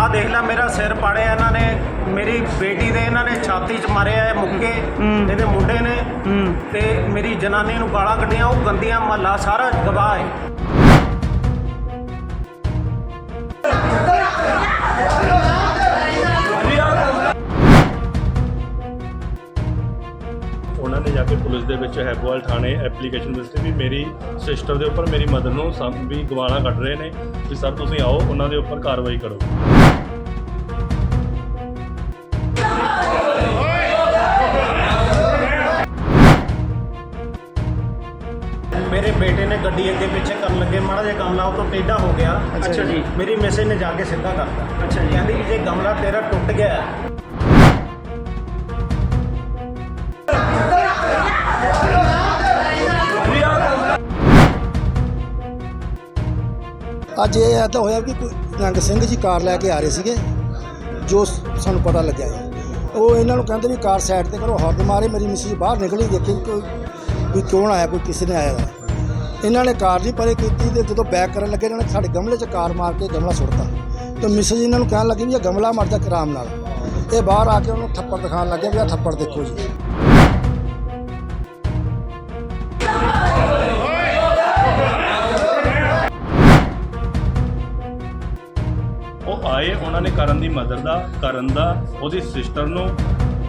ਆ ਦੇਖ ਲੈ ਮੇਰਾ ਸਿਰ ਪਾੜਿਆ ਇਹਨਾਂ ਨੇ ਮੇਰੀ ਬੇਟੀ ਦੇ ਇਹਨਾਂ ਨੇ ਛਾਤੀ 'ਚ ਮਾਰਿਆ ਹੈ ਮੁੱਕੇ ਇਹਦੇ ਮੁੰਡੇ ਨੇ। ਤੇ ਮੇਰੀ ਜਨਾਨੀ ਨੂੰ ਗਾਲਾਂ ਕੱਢੀਆਂ ਉਹ ਗੰਦੀਆਂ ਮਹੱਲਾ ਸਾਰਾ ਗਵਾਹ ਹੈ। ਉਹਨਾਂ ਨੇ ਜਾ ਕੇ ਪੁਲਿਸ ਦੇ ਵਿੱਚ ਹੈਬੋਵਾਲ ਥਾਣੇ ਐਪਲੀਕੇਸ਼ਨ ਦਿੱਤੀ ਵੀ ਮੇਰੀ ਸਿਸਟਰ ਦੇ ਉੱਪਰ ਮੇਰੀ ਮਦਰ ਨੂੰ ਸਭ ਵੀ ਗਵਾਣਾ ਕੱਢ ਰਹੇ ਨੇ ਵੀ ਸਰ ਤੁਸੀਂ ਆਓ ਉਹਨਾਂ ਦੇ ਉੱਪਰ ਕਾਰਵਾਈ ਕਰੋ। ਗੱਡੀ ਅੱਗੇ ਪਿੱਛੇ ਕਰਨ ਲੱਗੇ ਮਾੜਾ ਜਿਹਾ ਗਮਲਾ ਉਹ ਤੋਂ ਟੇਢਾ ਹੋ ਗਿਆ ਅੱਛਾ ਜੀ। ਮੇਰੀ ਮੈਸੇਜ ਨੇ ਜਾ ਕੇ ਸਿੱਧਾ ਕਰਤਾ ਅੱਛਾ ਜੀ। ਕਹਿੰਦੀ ਕਿ ਜੇ ਗਮਲਾ ਤੇਰਾ ਟੁੱਟ ਗਿਆ ਹੈ, ਅੱਜ ਇਹ ਐਦਾਂ ਹੋਇਆ ਕਿ ਕੋਈ ਨਿਹੰਗ ਸਿੰਘ ਜੀ ਕਾਰ ਲੈ ਕੇ ਆ ਰਹੇ ਸੀਗੇ ਜੋ ਸ- ਸਾਨੂੰ ਪਤਾ ਲੱਗਿਆ ਹੈ। ਉਹ ਇਹਨਾਂ ਨੂੰ ਕਹਿੰਦੇ ਵੀ ਕਾਰ ਸਾਈਡ ਤੇ ਕਰੋ ਹੱਦ ਮਾਰੇ ਮੇਰੀ ਮਿਸਿਸ ਬਾਹਰ ਨਿਕਲੀ ਦੇਖੀ ਕੋਈ ਵੀ ਕੌਣ ਆਇਆ ਕੋਈ ਕਿਸੇ ਨੇ ਆਇਆ ਵਾ। ਇਹਨਾਂ ਨੇ ਕਾਰ ਨਹੀਂ ਪਰੇ ਕੀਤੀ ਤੇ ਜਦੋਂ ਬੈਕ ਕਰਨ ਲੱਗੇ, ਇਹਨਾਂ ਨੇ ਸਾਡੇ ਗਮਲੇ 'ਚ ਕਾਰ ਮਾਰ ਕੇ ਗਮਲਾ ਸੁੱਟਤਾ। ਤੇ ਮਿਸਿਸ ਇਹਨਾਂ ਨੂੰ ਕਹਿਣ ਲੱਗੀ ਵੀ ਇਹ ਗਮਲਾ ਮਰ ਜਾ ਆਰਾਮ ਨਾਲ। ਇਹ ਬਾਹਰ ਆ ਕੇ ਉਹਨੂੰ ਥੱਪੜ ਦਿਖਾਉਣ ਲੱਗਿਆ ਵੀ ਆਹ ਥੱਪੜ ਦੇਖੋ ਜੀ। ਉਹ ਆਏ, ਉਹਨਾਂ ਨੇ ਕਰਨ ਦੀ ਮਦਰ ਦਾ, ਕਰਨ ਦਾ, ਉਹਦੀ ਸਿਸਟਰ ਨੂੰ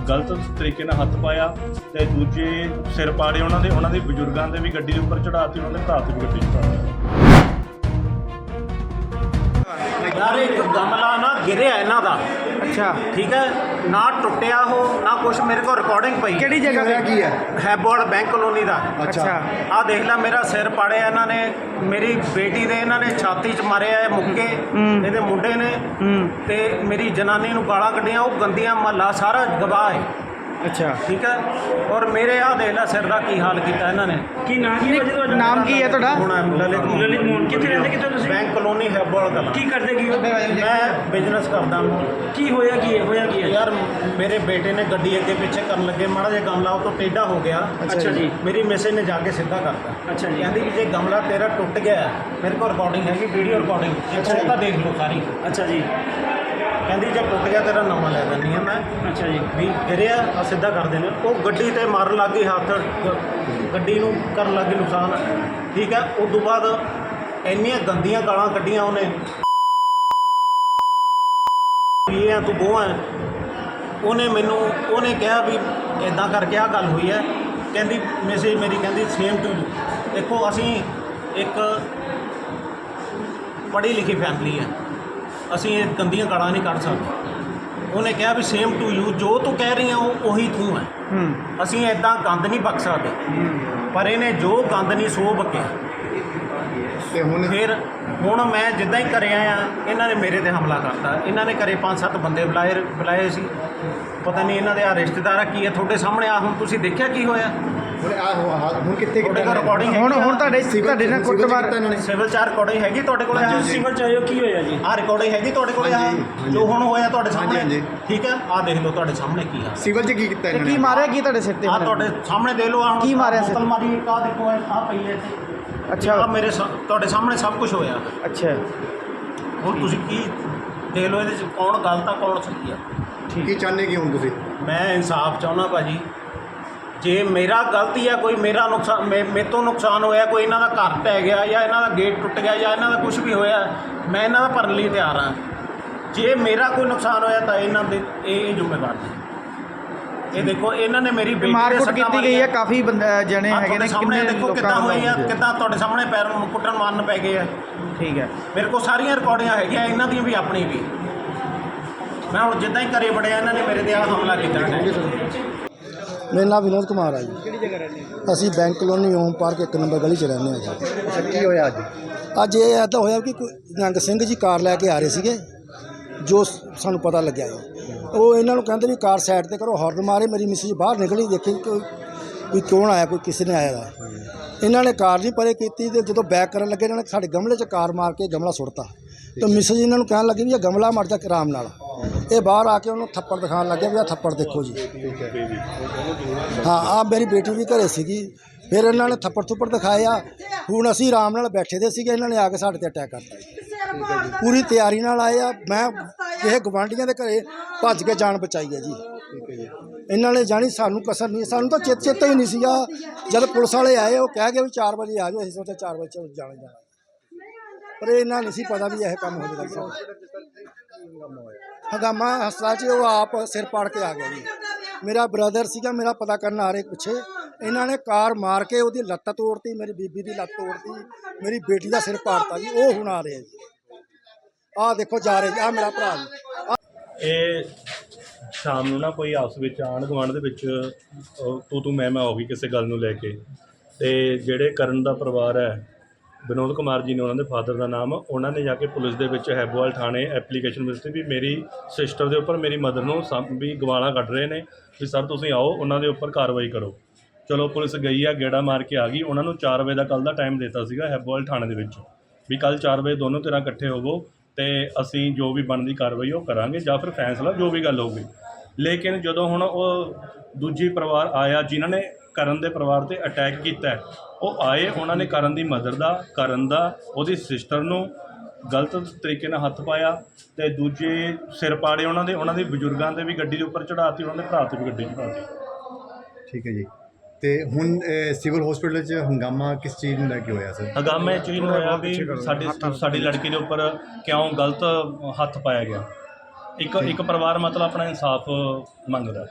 ਗਲਤ ਤਰੀਕੇ ਨਾਲ ਹੱਥ ਪਾਇਆ ਤੇ ਦੂਜੇ ਸਿਰ ਪਾੜੇ ਉਹਨਾਂ ਦੇ ਉਹਨਾਂ ਦੇ ਬਜ਼ੁਰਗਾਂ ਦੇ ਵੀ ਗੱਡੀ ਦੇ ਉੱਪਰ ਚੜਾਤੀ ਉਹਨਾਂ ਦੇ ਭਰਾ ਤੇ ਵੀ ਗੱਡੀ ਚੜਾਤੀ ਯਾਰ ਇੱਕ ਗਮਲਾ ਨਾ ਗਿਰਿਆ ਇਹਨਾਂ ਦਾ। ਅੱਛਾ। ਠੀਕ ਹੈ? ਨਾ ਟੁੱਟਿਆ ਉਹ ਨਾ ਕੁਛ ਮੇਰੇ ਕੋਲ ਰਿਕਾਰਡਿੰਗ ਪਈ। ਕਿਹੜੀ ਜਗ੍ਹਾ ਤੇ? ਕੀ ਹੈ? ਹੈਬੋਲ ਬੈਂਕ ਕਲੋਨੀ ਦਾ। ਅੱਛਾ। ਆ ਦੇਖ ਲੈ ਮੇਰਾ ਸਿਰ ਪਾੜਿਆ ਇਹਨਾਂ ਨੇ ਮੇਰੀ ਬੇਟੀ ਦੇ ਇਹਨਾਂ ਨੇ ਛਾਤੀ 'ਚ ਮਾਰਿਆ ਹੈ ਮੁੱਕੇ ਇਹਦੇ ਮੁੰਡੇ ਨੇ। ਤੇ ਮੇਰੀ ਜਨਾਨੀ ਨੂੰ ਗਾਲਾਂ ਕੱਢੀਆਂ ਉਹ ਗੰਦੀਆਂ ਮਹੱਲਾ ਸਾਰਾ ਗਵਾਹ ਹੈ। ਅੱਛਾ। ਠੀਕ ਹੈ? ਔਰ ਮੇਰੇ ਆ ਦੇਖ ਲੈ ਸਿਰ ਦਾ ਕੀ ਹਾਲ ਕੀਤਾ ਇਹਨਾਂ ਨੇ। ਕੀ ਨਾਮ ਕੀ ਹੈ ਤੁਹਾਡਾ? ਨਾਮ ਕੀ ਹੈ ਤੁਹਾਡਾ? ਹੁਣ ਲਲਿਤ ਮੋਹਨ। ਲਲਿਤ ਮੋਹਨ। ਕਿੱਥੇ ਰਹਿੰਦੇ ਕਿੱਥੇ ਤੁਸੀਂ? ਬੈਂਕ ਕਲੋਨੀ ਹੈਬੋਲ ਕਲਾਂ ਕੀ ਕਰਦੇ ਕੀ ਹੋ? ਮੈਂ ਬਿਜ਼ਨਸ ਕਰਦਾ। ਹਾਂ ਕੀ ਹੋਇਆ ਕੀ ਹੈ? ਹੋਇਆ ਕੀ ਹੈ? ਯਾਰ ਮੇਰੇ ਬੇਟੇ ਨੇ ਗੱਡੀ ਅੱਗੇ ਪਿੱਛੇ ਕਰਨ ਲੱਗੇ। ਮਾੜਾ ਜਿਹਾ ਗਮਲਾ ਉਹ ਤੋਂ ਟੇਢਾ ਹੋ ਗਿਆ। ਅੱਛਾ ਜੀ। ਮੇਰੀ ਮੈਸੇਜ ਨੇ ਜਾ ਕੇ ਸਿੱਧਾ ਕਰਤਾ। ਅੱਛਾ ਜੀ। ਕਹਿੰਦੀ ਕਿ ਜੇ ਗਮਲਾ ਤੇਰਾ ਟੁੱਟ ਗਿਆ ਹੈ, ਮੇਰੇ ਕੋਲ ਰਿਕਾਰਡਿੰਗ ਹੈਗੀ ਵੀਡੀਓ ਰਿਕਾਰਡਿੰਗ ਅੱਛਾ ਜੀ। ਉਹ ਤਾਂ ਦੇਖ ਲਓ ਸਾਰੀ। ਅੱਛਾ ਜੀ। ਕਹਿੰਦੀ ਜੇ ਟੁੱਟ ਗਿਆ ਤੇਰਾ ਨਵਾਂ ਲੈ ਦਿੰਦੀ ਹਾਂ ਮੈਂ। ਅੱਛਾ ਜੀ। ਵੀ ਗਿਰਿਆ ਆ ਸਿੱਧਾ ਕਰ ਦੇਣੇ। ਉਹ ਗੱਡੀ ਤੇ ਮਾਰਨ ਲੱਗ ਗਈ ਹੱਥ। ਗ- ਗੱਡੀ ਨੂੰ ਕਰਨ ਲੱਗ ਗਈ ਨੁਕਸਾਨ। ਠੀਕ ਹੈ ਉਸ ਤੋਂ ਬਾਅਦ ਇੰਨੀਆਂ ਗੰਦੀਆਂ ਗਾਲਾਂ ਕੱਢੀਆਂ ਉਹਨੇ। ਵੀ ਇਹ ਆ ਤੂੰ ਬੋਹ ਹੈ। ਉਹਨੇ ਮੈਨੂੰ ਉਹਨੇ ਕਿਹਾ ਵੀ ਇਦਾਂ ਕਰਕੇ ਆ ਗੱਲ ਹੋਈ ਹੈ ਕਹਿੰਦੀ ਮੈਸੇਜ ਮੇਰੀ ਕਹਿੰਦੀ ਸੇਮ ਟੂ ਦੇਖੋ ਅਸੀਂ ਇੱਕ ਪੜ੍ਹੀ ਲਿਖੀ ਫੈਮਿਲੀ ਹੈ ਅਸੀਂ ਇਹ ਗੰਦੀਆਂ ਗਾਲਾਂ ਨਹੀਂ ਕੱਢ ਸਕਦੇ। ਉਹਨੇ ਕਿਹਾ ਵੀ ਸੇਮ ਟੂ ਯੂ ਜੋ ਤੂੰ ਕਹਿ ਰਹੀ ਆ ਉਹ ਉਹੀ ਤੂੰ ਹੈ। ਅਸੀਂ ਇਦਾਂ ਗੰਦ ਨਹੀਂ ਬਕ ਸਕਦੇ। ਪਰ ਇਹਨੇ ਜੋ ਗੰਦ ਨਹੀਂ ਸੋ ਬਕਿਆ ਤੇ ਹੁਣ ਫਿਰ ਹੁਣ ਮੈਂ ਜਿੱਦਾਂ ਹੀ ਘਰੇ ਆਇਆ ਇਹਨਾਂ ਨੇ ਮੇਰੇ ਤੇ ਹਮਲਾ ਕਰਤਾ। ਇਹਨਾਂ ਨੇ ਘਰੇ ਪੰਜ ਸੱਤ ਬੰਦੇ ਬੁਲਾਏ ਬੁਲਾਏ ਸੀ। ਪਤਾ ਨਹੀਂ ਇਹਨਾਂ ਦੇ ਆ ਰਿਸ਼ਤੇਦਾਰ ਆ ਕੀ ਹੈ ਤੁਹਾਡੇ ਸਾਹਮਣੇ ਆ ਹੁਣ ਤੁਸੀਂ ਦੇਖਿਆ ਕੀ ਹੋਇਆ? ਹੁਣ ਆ ਹੁਣ ਕਿੱਥੇ ਤੁਹਾਡੇ ਕੋਲ ਰਿਕਾਰਡਿੰਗ ਹੁਣ ਹੁਣ ਤੁਹਾਡੇ ਤੁਹਾਡੇ ਨਾਲ ਕੁੱਟਮਾਰ ਸਿਵਲ ਚਾਰ ਰਿਕਾਰਡਿੰਗ ਹੈਗੀ ਤੁਹਾਡੇ ਕੋਲ? ਆ ਸਿਵਲ ਚ ਆਇਓ ਕੀ ਹੋਇਆ ਜੀ। ਆ ਰਿਕਾਰਡਿੰਗ ਹੈਗੀ ਤੁਹਾਡੇ ਕੋਲ? ਆ ਹਾਂਜੀ, ਹਾਂਜੀ। ਜੋ ਹੁਣ ਹੋਇਆ ਤੁਹਾਡੇ ਹਾਂਜੀ, ਸਾਹਮਣੇ? ਹਾਂਜੀ। ਠੀਕ ਹੈ। ਆ ਦੇਖ ਲਓ ਤੁਹਾਡੇ ਸਾਹਮਣੇ ਕੀ ਆ। ਸਿਵਲ 'ਚ ਕੀ ਕੀਤਾ ਤੇ ਕੀ ਮਾਰਿਆ? ਕੀ ਤੁਹਾਡੇ ਸਿਰ ਤੇ ਆ ਤੁਹਾਡੇ ਸਾਹਮਣੇ ਦੇ ਲਓ ਆ ਕੀ ਮਾਰਿਆ ਸਿਰ? ਬੋਤਲ ਮਾਰੀ ਆ ਦੇਖੋ ਆ ਪਈ ਹੈ ਇੱਥੇ। ਅੱਛਾ। ਆ ਮੇਰੇ ਸਾ- ਤੁਹਾਡੇ ਸਾਹਮਣੇ ਸਭ ਕੁਝ ਹੋਇਆ। ਅੱਛਾ। ਹੁਣ ਤੁਸੀਂ ਕੀ ਦੇਖ ਲਓ ਇਹਦੇ ਚ ਕੌਣ ਗਲਤ ਆ ਕੌਣ ਸਹੀ ਆ। ਕੀ ਚਾਹੁੰਦੇ ਕੀ ਹੁਣ ਤੁਸੀਂ? ਮੈਂ ਇਨਸਾਫ ਚਾਹੁੰਦਾ ਭਾਜੀ। ਜੇ ਮੇਰਾ ਗਲਤੀ ਆ ਕੋਈ ਮੇਰਾ ਨੁਕਸਾਨ ਮੇ ਮੇਰੇ ਤੋਂ ਨੁਕਸਾਨ ਹੋਇਆ ਕੋਈ ਇਹਨਾਂ ਦਾ ਘਰ ਟਹਿ ਗਿਆ ਜਾਂ ਇਹਨਾਂ ਦਾ ਗੇਟ ਟੁੱਟ ਗਿਆ ਜਾਂ ਇਹਨਾਂ ਦਾ ਕੁਝ ਵੀ ਹੋਇਆ ਮੈਂ ਇਹਨਾਂ ਦਾ ਭਰਨ ਲਈ ਤਿਆਰ ਹਾਂ ਜੇ ਮੇਰਾ ਕੋਈ ਨੁਕਸਾਨ ਹੋਇਆ ਤਾਂ ਇਹਨਾਂ ਦੇ ਇਹ ਇਹ ਜ਼ਿੰਮੇਵਾਰ ਨੇ। ਇਹ ਦੇਖੋ ਇਹਨਾਂ ਨੇ ਮੇਰੀ ਮਾਰਕੁੱਟ ਕੀਤੀ ਗਈ ਹੈ ਕਾਫੀ ਬੰਦੇ ਜਣੇ ਹੈਗੇ ਨੇ ਸਾਹਮਣੇ ਕਿੰਨੇ ਦੇਖੋ ਕਿੱਦਾਂ ਹੋਈ ਆ। ਕਿੱਦਾਂ ਤੁਹਾਡੇ ਸਾਹਮਣੇ ਪੈਰ ਨੂੰ ਕੁੱਟਣ ਮਾਰਨ ਪੈ ਗਏ ਆ। ਠੀਕ ਹੈ। ਮੇਰੇ ਕੋਲ ਸਾਰੀਆਂ ਰਿਕਾਰਡਿੰਗਾਂ ਹੈਗੀਆਂ ਇਹਨਾਂ ਦੀਆਂ ਵੀ ਆਪਣੀ ਵੀ। ਮੈਂ ਹੁਣ ਜਿੱਦਾਂ ਹੀ ਘਰੇ ਵੜਿਆ ਇਹਨਾਂ ਨੇ ਮੇਰੇ ਤੇ ਆ ਹਮਲਾ ਕੀਤਾ। ਮੇਰਾ ਨਾਮ ਵਿਨੋਦ ਕੁਮਾਰ ਹੈ ਜੀ। ਕਿਹੜੀ ਜਗ੍ਹਾ ਰਹਿੰਦੇ ਅਸੀਂ ਬੈਂਕ ਕਲੋਨੀ ਓਮ ਪਾਰਕ ਇੱਕ ਨੰਬਰ ਗਲੀ 'ਚ ਰਹਿੰਦੇ ਹਾਂ ਜੀ। ਅੱਛਾ ਕੀ ਹੋਇਆ ਅੱਜ? ਅੱਜ ਇਹ ਐਦਾਂ ਹੋਇਆ ਕਿ ਕੋਈ ਨਿਹੰਗ ਸਿੰਘ ਜੀ ਕਾਰ ਲੈ ਕੇ ਆ ਰਹੇ ਸੀਗੇ ਜੋ ਸਾਨੂੰ ਪਤਾ ਲੱਗਿਆ ਹੈ ਉਹ ਇਹਨਾਂ ਨੂੰ ਕਹਿੰਦੇ ਵੀ ਕਾਰ ਸਾਈਡ ਤੇ ਕਰੋ ਹੌਰਨ ਮਾਰੇ ਮੇਰੀ ਮਿਸਿਸ ਬਾਹਰ ਨਿਕਲੀ ਦੇਖੀ ਕੋਈ ਵੀ ਕੌਣ ਆਇਆ ਕੋਈ ਕਿਸੇ ਨੇ ਆਇਆ। ਇਹਨਾਂ ਨੇ ਕਾਰ ਨਹੀਂ ਪਰੇ ਕੀਤੀ ਤੇ ਜਦੋਂ ਬੈਕ ਕਰਨ ਲੱਗੇ ਇਹਨਾਂ ਨੇ ਸਾਡੇ ਗਮਲੇ 'ਚ ਕਾਰ ਮਾਰ ਕੇ ਗਮਲਾ ਸੁੱਟਤਾ। ਤੇ ਮਿਸਿਸ ਇਹਨਾਂ ਨੂੰ ਕਹਿਣ ਲੱਗੀ ਵੀ ਇਹ ਗਮਲਾ ਮਰ ਜਾ ਆਰਾਮ ਨਾਲ। ਇਹ ਬਾਹਰ ਆ ਕੇ ਉਹਨੂੰ ਥੱਪੜ ਦਿਖਾਉਣ ਲੱਗੇ ਵੀ ਆਹ ਥੱਪੜ ਦੇਖੋ ਜੀ। ਹਾਂ ਆ ਮੇਰੀ ਬੇਟੀ ਵੀ ਘਰੇ ਸੀਗੀ। ਫਿਰ ਇਹਨਾਂ ਨੇ ਥੱਪੜ ਥੁੱਪੜ ਦਿਖਾਇਆ ਹੁਣ ਅਸੀਂ ਆਰਾਮ ਨਾਲ ਬੈਠੇ ਦੇ ਸੀਗੇ, ਇਹਨਾਂ ਨੇ ਆ ਕੇ ਸਾਡੇ ਤੇ ਅਟੈਕ ਕਰਤਾ ਜੀ। ਪੂਰੀ ਤਿਆਰੀ ਨਾਲ ਆਏ ਆ। ਮੈਂ ਇਹ ਗਵਾਂਢੀਆਂ ਦੇ ਘਰੇ ਭੱਜ ਕੇ ਜਾਨ ਬਚਾਈ ਹੈ ਜੀ। ਇਹਨਾਂ ਨੇ ਜਾਣੀ ਸਾਨੂੰ ਕਸਰ ਨਹੀਂ, ਸਾਨੂੰ ਤਾਂ ਚੇਤ ਚਿੱਤ ਹੀ ਨਹੀਂ ਸੀਗਾ। ਜਦ ਪੁਲਿਸ ਵਾਲੇ ਆਏ, ਉਹ ਕਹਿ ਗਏ ਵੀ 4 ਵਜੇ ਆ ਜਾਓ, ਅਸੀਂ ਸੋਚਿਆ 4 ਵਜੇ ਚਲੋ ਜਾਣਾ ਜਾਣਾ। ਪਰ ਇਹਨਾਂ ਨਹੀਂ ਸੀ ਪਤਾ ਵੀ ਇਹ ਕੰਮ ਹੋ ਜਾਏਗਾ ਹਗਾਮਾ ਹਸਪਤਾਲ 'ਚ ਉਹ ਆਪ ਸਿਰ ਪਾੜ ਕੇ ਆ ਗਿਆ ਜੀ। ਮੇਰਾ ਬ੍ਰਦਰ ਸੀਗਾ, ਮੇਰਾ ਪਤਾ ਕਰਨ ਆ ਰਹੇ ਪਿੱਛੇ। ਇਹਨਾਂ ਨੇ ਕਾਰ ਮਾਰ ਕੇ ਉਹਦੀ ਲੱਤ ਤੋੜਤੀ, ਮੇਰੀ ਬੀਬੀ ਦੀ ਲੱਤ ਤੋੜਤੀ, ਮੇਰੀ ਬੇਟੀ ਦਾ ਸਿਰ ਪਾੜਤਾ ਜੀ, ਉਹ ਹੁਣ ਆ ਰਿਹਾ ਜੀ। ਆਹ ਦੇਖੋ ਜਾ ਰਹੇ ਜੀ, ਆਹ ਮੇਰਾ ਭਰਾ ਜੀ। ਇਹ ਸ਼ਾਮ ਨੂੰ ਨਾ ਕੋਈ ਆਪਸ ਵਿੱਚ ਆਂਢ ਗੁਆਂਢ ਦੇ ਵਿੱਚ ਤੂੰ ਤੂੰ ਮੈਂ ਮੈਂ ਹੋ ਗਈ ਕਿਸੇ ਗੱਲ ਨੂੰ ਲੈ ਕੇ। ਤੇ ਜਿਹੜੇ ਕਰਨ ਦਾ ਪਰਿਵਾਰ ਹੈ ਵਿਨੋਦ ਕੁਮਾਰ ਜੀ ਨੇ ਉਹਨਾਂ ਦੇ ਫਾਦਰ ਦਾ ਨਾਮ, ਉਹਨਾਂ ਨੇ ਜਾ ਕੇ ਪੁਲਿਸ ਦੇ ਵਿੱਚ ਹੈਬੋਵਾਲ ਥਾਣੇ ਐਪਲੀਕੇਸ਼ਨ ਦਿੱਤੀ ਵੀ ਮੇਰੀ ਸਿਸਟਰ ਦੇ ਉੱਪਰ ਮੇਰੀ ਮਦਰ ਨੂੰ ਸਭ ਵੀ ਗਵਾਲਾ ਕੱਢ ਰਹੇ ਨੇ, ਵੀ ਸਰ ਤੁਸੀਂ ਆਓ, ਉਹਨਾਂ ਦੇ ਉੱਪਰ ਕਾਰਵਾਈ ਕਰੋ। ਚਲੋ ਪੁਲਿਸ ਗਈ ਆ, ਗੇੜਾ ਮਾਰ ਕੇ ਆ ਗਈ, ਉਹਨਾਂ ਨੂੰ 4 ਵਜੇ ਦਾ ਕੱਲ ਦਾ ਟਾਈਮ ਦਿੱਤਾ ਸੀਗਾ ਹੈਬੋਵਾਲ ਥਾਣੇ ਦੇ ਵਿੱਚ, ਵੀ ਕੱਲ 4 ਵਜੇ ਦੋਨੋਂ ਧਿਰਾਂ ਇਕੱਠੇ ਹੋਵੋ ਤੇ ਅਸੀਂ ਜੋ ਵੀ ਬਣਦੀ ਕਾਰਵਾਈ ਉਹ ਕਰਾਂਗੇ ਜਾਂ ਫਿਰ ਫੈਸਲਾ ਜੋ ਵੀ ਗੱਲ ਹੋਊਗੀ। ਲੇਕਿਨ ਜਦੋਂ ਹੁਣ ਉਹ ਦੂਜੀ ਪਰਿਵਾਰ ਆਇਆ, ਜਿਨ੍ਹਾਂ ਨੇ ਕਰਨ ਦੇ ਪਰਿਵਾਰ ਤੇ ਅਟੈਕ ਕੀਤਾ ਹੈ, ਉਹ ਆਏ ਉਹਨਾਂ ਨੇ ਕਰਨ ਦੀ ਮਦਰ ਦਾ ਕਰਨ ਦਾ ਉਹਦੀ ਸਿਸਟਰ ਨੂੰ ਗਲਤ ਤਰੀਕੇ ਨਾਲ ਹੱਥ ਪਾਇਆ ਤੇ ਦੂਜੇ ਸਿਰ ਪਾੜੇ ਉਹਨਾਂ ਦੇ ਉਹਨਾਂ ਦੇ ਬਜ਼ੁਰਗਾਂ ਦੇ ਵੀ ਗੱਡੀ ਦੇ ਉੱਪਰ ਚੜਾਤੀ ਉਹਨਾਂ ਦੇ ਭਰਾ ਤੇ ਵੀ ਗੱਡੀ ਚੜਾਤੀ ਠੀਕ ਹੈ ਜੀ। ਤੇ ਹੁਣ ਸਿਵਲ ਹਸਪੀਟਲ 'ਚ ਹੰਗਾਮਾ ਕਿਸ ਚੀਜ਼ ਨੂੰ ਲੈ ਕੇ ਹੋਇਆ ਸਰ ਹਗਾਮੇ ਚ ਇਹ ਹੋਇਆ ਵੀ ਸਾਡੀ ਸਾਡੀ ਲੜਕੀ ਦੇ ਉੱਪਰ ਕਿਉਂ ਗਲਤ ਹੱਥ ਪਾਇਆ ਗਿਆ? ਇੱਕ ਇੱਕ ਪਰਿਵਾਰ ਮਤਲਬ ਆਪਣਾ ਇਨਸਾਫ ਮੰਗਦਾ।